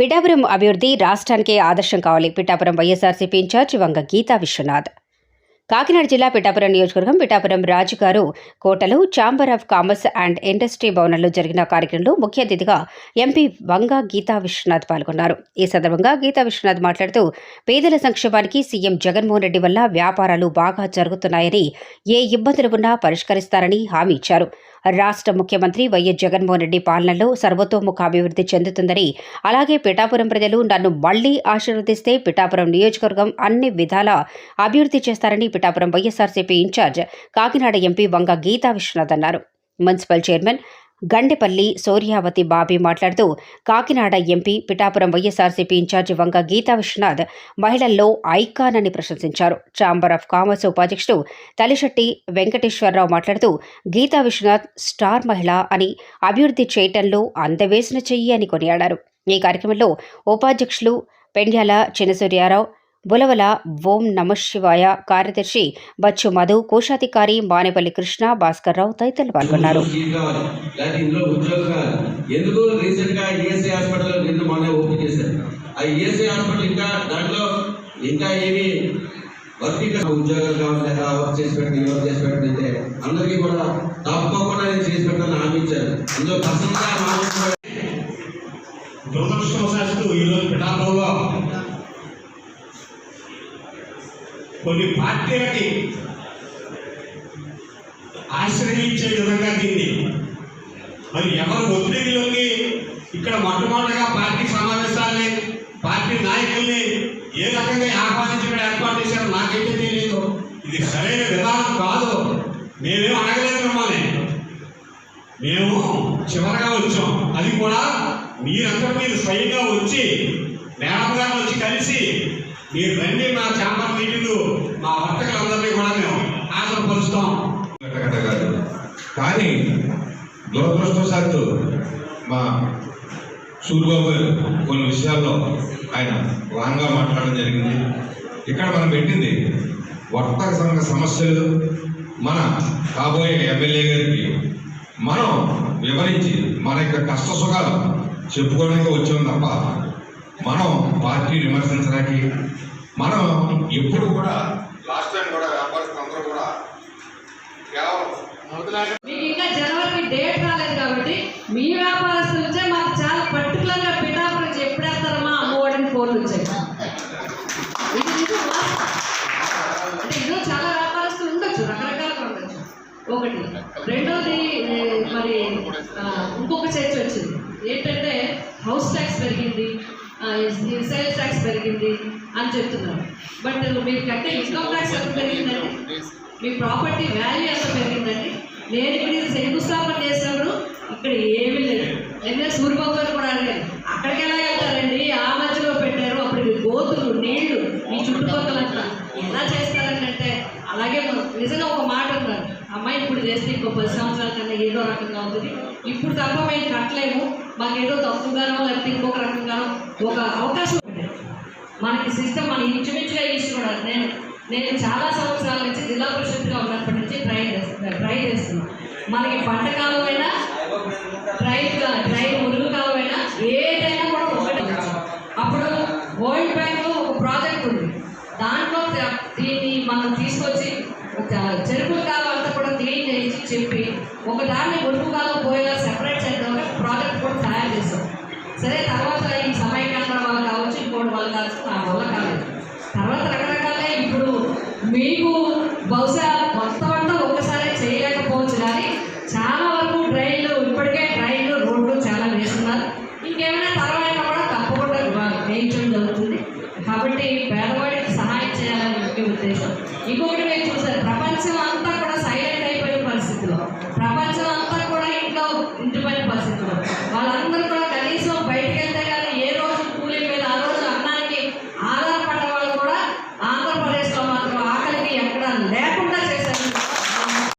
పిఠాపురం అభివృద్ధి రాష్ట్రానికే ఆదర్శం కావాలి. Pithapuram YSRCP in charge Vanga Geetha Viswanath. Kakinada జిల్లా పిఠాపురం నియోజకవర్గం పిఠాపురం రాజుగారు కోటలో chamber of commerce and industry భవనంలో జరిగిన కార్యక్రమంలో ముఖ్య అతిథిగా ఎంపీ వంగ గీతా విశ్వనాథ్ పాల్గొన్నారు. ఈ సందర్భంగా గీతా విశ్వనాథ్ మాట్లాడుతూ పేదల సంక్షేమానికి సీఎం జగన్మోహన్ రెడ్డి వల్ల వ్యాపారాలు బాగా జరుగుతున్నాయని ఏ ఇబ్బందులు ఉన్నా పరిష్కరిస్తారని హామీ ఇచ్చారు. రాష్ట్ర ముఖ్యమంత్రి వైఎస్ జగన్మోహన్ రెడ్డి పాలనలో సర్వతోముఖ అభివృద్ధి చెందుతుందని అలాగే పిఠాపురం ప్రజలు నన్ను మళ్ళీ ఆశీర్వదిస్తే పిఠాపురం నియోజకవర్గం అన్ని విధాలా అభివృద్ధి చేస్తారని Pithapuram YSRCP in charge Kakinada MP Vanga Geetha Viswanath అన్నారు. మున్సిపల్ చైర్మన్ గండెపల్లి సూర్యావతి బాబీ మాట్లాడుతూ Kakinada MP Pithapuram YSRCP in charge Vanga Geetha Viswanath మహిళల్లో ఐకాన్ అని ప్రశంసించారు. ఛాంబర్ ఆఫ్ కామర్స్ ఉపాధ్యక్షుడు తలిశెట్టి వెంకటేశ్వరరావు మాట్లాడుతూ గీతా విశ్వనాథ్ స్టార్ మహిళ అని అభివృద్ధి చేయటంలో అందవేసిన చెయ్యి అని కొనియాడారు. ఈ కార్యక్రమంలో ఉపాధ్యక్షులు పెండ్యాల చిన్నసూర్యారావు బులవల ఓం నమ శివాయ. కార్యదర్శి బచ్చు మధు కోశాధికారి మానేపల్లి కృష్ణ భాస్కర్రావు తదితరులు పాల్గొన్నారు. సీట్ కావాలి లేకపోతే ఇందులో ఉద్యోగం కావాలి ఎందుకు రీసెంట్గా ఈఎస్ఐ హాస్పిటల్ నిన్న మొన్న ఓపెన్ చేశారు. ఆ ఈఎస్ఐ హాస్పిటల్ ఇంకా దాంట్లో ఇంకా ఏమి వర్క్ ఇంకా ఉద్యోగాలు కావాలి లేదా వర్క్ చేసి పెట్టండి వర్క్ చేసి పెట్టండి అంటే అందరికీ కూడా తప్పకుండా నేను చేసి పెట్టాలని హామీ ఇచ్చారు. అందులో పర్సనల్గా మా ఊరు కూడా దురదృష్టవశాత్తు ఈరోజు పిఠాపురంలో కొన్ని పార్టీలకి ఆశ్రయించే విధంగా దీన్ని. మరి ఎవరు ఒత్తిడిలోకి ఇక్కడ మొట్టమొదటిగా పార్టీ సమావేశాలని పార్టీ నాయకుల్ని ఏ రకంగా ఆహ్వానించి ఇక్కడ ఏర్పాటు చేశారో నాకైతే తెలియదు. ఇది సరైన విధానం కాదు. మేమేం అడగలేదు మిమ్మల్ని. మేము చివరగా వచ్చాం. అది కూడా మీరందరూ మీరు స్వయంగా వచ్చి మేడం వచ్చి కలిసి మీరు రండి మా ఛాంబర్ మీటింగ్ మా వర్తకులందరినీ కూడా మేము హాజరుపరుస్తాం. కట్టగారు కానీ దురదృష్టవశాత్తు మా సూర్యబాబు కొన్ని విషయాల్లో ఆయన రాంగా మాట్లాడడం జరిగింది. ఇక్కడ మనం పెట్టింది వర్తక సంఘ సమస్యలు మన కాబోయే ఎమ్మెల్యే గారికి మనం వివరించి మన యొక్క కష్ట సుఖాలు చెప్పుకోవడానికి వచ్చాం తప్ప మనం పార్టీ విమర్శించడానికి మనం ఎప్పుడు కూడా లాస్ట్ టైం కూడా వ్యాపారస్తులు అందరూ కూడా కేవలం మీకు ఇంకా జనవరి డేట్ రాలేదు కాబట్టి మీ వ్యాపారస్తులు వచ్చే మాకు చాలా పర్టికులర్గా పిఠాపురం నుంచి ఎప్పుడు అమ్మఒడిని ఫోన్లు వచ్చాయి. అంటే ఇందులో చాలా వ్యాపారస్తులు ఉండొచ్చు రకరకాలుగా ఉండొచ్చు. ఒకటి. రెండోది మరి ఇంకొక చర్చ వచ్చింది. ఏంటంటే హౌస్ ట్యాక్స్ పెరిగింది. సేల్స్ ట్యాక్స్ పెరిగింది అని చెప్తున్నారు. బట్ మీరు కట్టే ఇన్కమ్ ట్యాక్స్ ఎంత పెరిగిందండి? మీ ప్రాపర్టీ వాల్యూ ఎంత పెరిగిందండి? నేను ఇక్కడ ఇది శంకుస్థాపన చేసినప్పుడు ఇక్కడ ఏమీ లేదు. ఎన్ఎస్ సూర్యబాబు గారు కూడా అడిగారు అక్కడికి ఎలా వెళ్తారండి? ఆ మధ్యలో పెట్టారు అప్పుడు ఇది గోతులు నీళ్ళు ఈ చుట్టుపక్కలంతా. ఎలా చేస్తారండి అంటే అలాగే మనం నిజంగా ఒక మాట ఉన్నారు అమ్మాయి ఇప్పుడు చేస్తే ఇంకో పది సంవత్సరాల కన్నా ఏదో రకంగా ఉంటుంది. ఇప్పుడు తప్ప మేము కట్టలేము. మాకు ఏదో తప్పుగానో లేకపోతే ఇంకొక రకంగానో ఒక అవకాశం ఉంది. మనకి సిస్టమ్ మన ఇంచుమించుగా ఇస్తున్నాడు నేను నేను చాలా సంవత్సరాల నుంచి జిల్లా పరిషత్గా ఉన్నప్పటి నుంచి ట్రై చేస్తున్నాను ట్రై చేస్తున్నాను మనకి పంట కాలం అయినా డ్రై డ్రై మురుగు కాలం అయినా ఏదైనా కూడా ఒకటి అప్పుడు వరల్డ్ బ్యాంక్లో ఒక ప్రాజెక్ట్ ఉంది. దాంట్లో దీన్ని మనం తీసుకొచ్చి ఒక చెరుకుల కాలం అంతా కూడా క్లీన్ చేయించి చెప్పి ఒక దాన్ని పోయేలా సెపరేట్ చేద్దాం ప్రాజెక్ట్ కూడా తయారు చేస్తాం సరే తర్వాత ఈ సమయకాలం వాళ్ళు కావచ్చు ఇంకోటి వాళ్ళు కావచ్చు నా వల్ల కాలేదు. తర్వాత రకరకాలే ఇప్పుడు మీకు బహుశా మొత్తం అంతా ఒక్కసారి చేయలేకపోవచ్చు కానీ చాలా వరకు ట్రైన్లు ఇప్పటికే ట్రైన్లు రోడ్లు చాలా వేస్తున్నారు. ఇంకేమైనా తర్వాత కూడా తప్పకుండా వేయించడం జరుగుతుంది. కాబట్టి పేదవాడికి సహాయం చేయాలని ముఖ్య ఉద్దేశం. ఇంకొకటి మేము అంతా